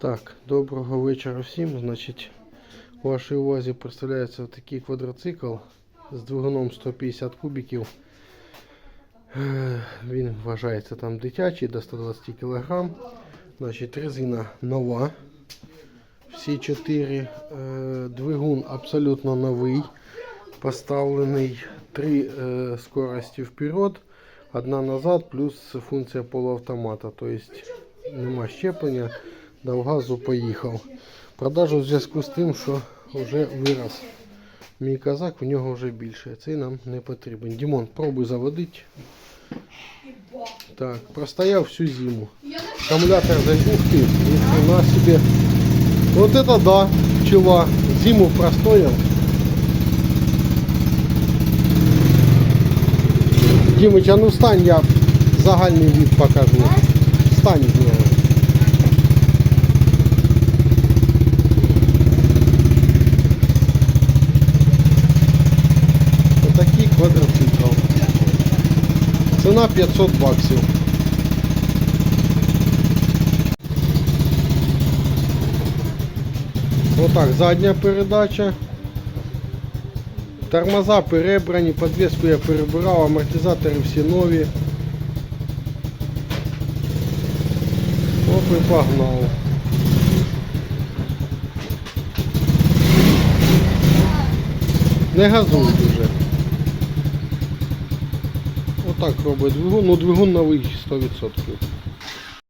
Так, доброго вечора всім. Значить, у вашій увазі представляється такий квадроцикл з двигуном 150 кубиків. Е, Він вважається там дитячий до 120 кг. Значить, резина нова. Всі чотири. Е, Двигун абсолютно новий. Поставлений три е, скорості вперед, одна назад, плюс функція полуавтомата. Тобто нема щеплення, дав газу, поїхав. Продажу в зв'язку з тим, що вже вираз. Мій казак, в нього вже більше. Цей нам не потрібен. Дімон, пробуй заводити. Так, простояв всю зиму. Аккумулятор за ух ты, ни хрена себе. Вот это да, пчела. Зиму простоял. Димыч, а ну встань, я загальний вид покажу. Встань Ціна 500 баксів. Отак, задня передача. Тормоза перебрані, подвеску я перебирав, амортизатори всі нові. Оп і погнав. Не газуй дуже. Отак робить двигун, ну двигун новий 100%.